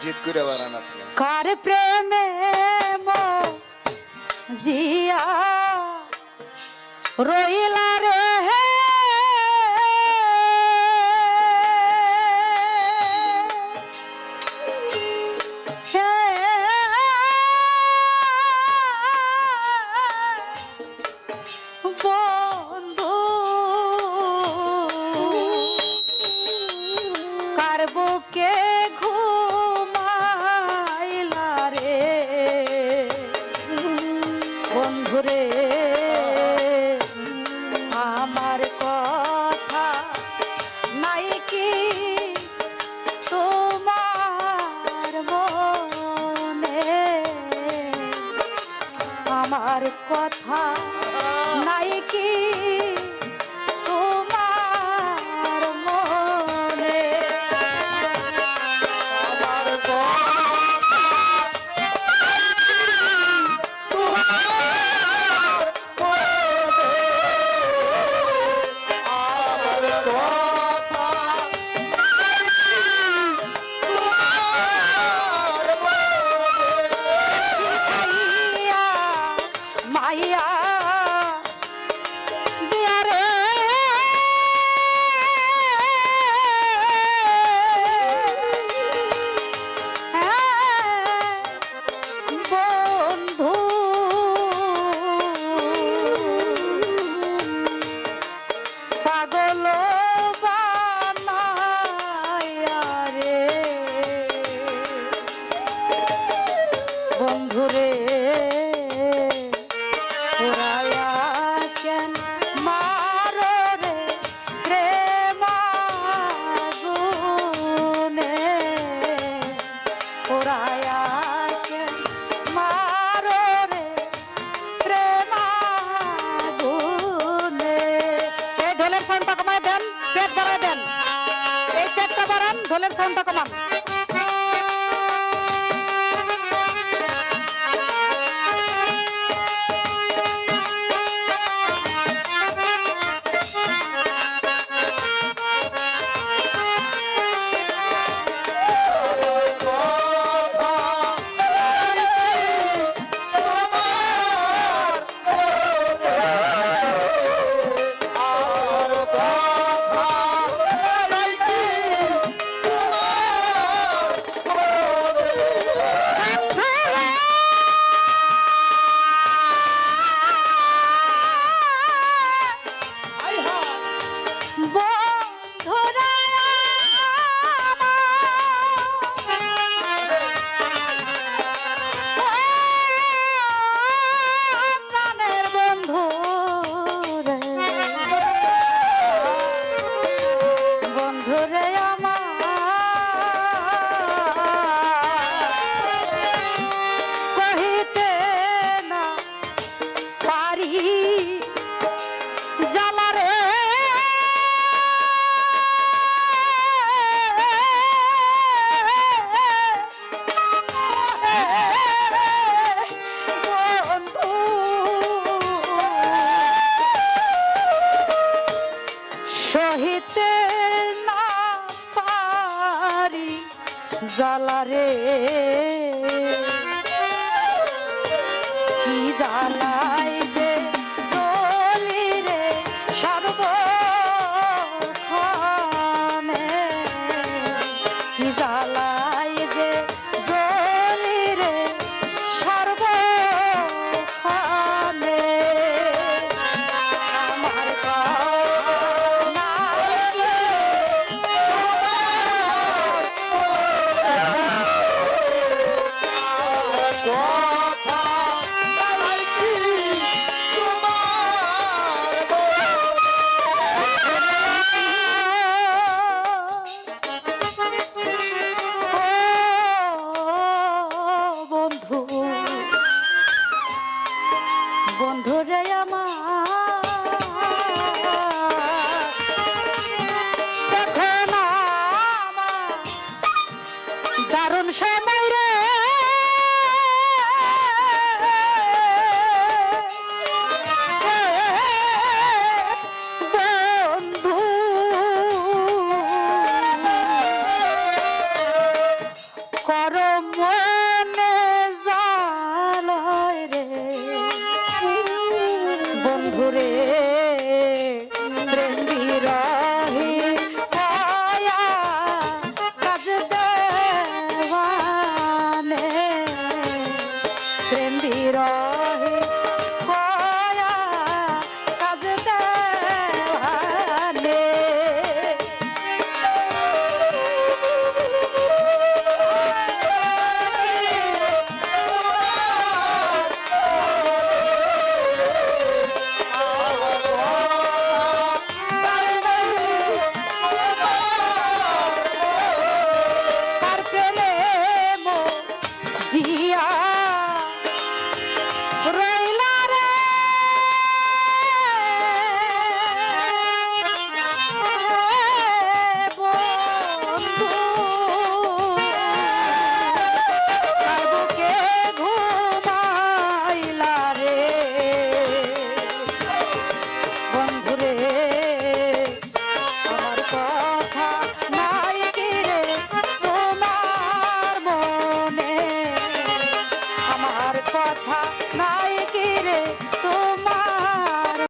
জিদ করে বাড়ান আপনি কার প্রেমে জিয়া রইলা রে আমার কথা নাই কি বন্ধুরে ওরায়া কেন মারো রে প্রেমাগুনে? ওরায়া কেন মারো রে প্রেমাগুনে? এই ঢোলের সাউন্ডটা দেন, পেট বাড়ায় দেন। এই পেটটা বাড়ান ঢোলের সাউন্ডটা কমান। জ্বালা রে। কি জ্বালাই যে জ্বলি রে সর্ব কি জ্বালাই বন্ধু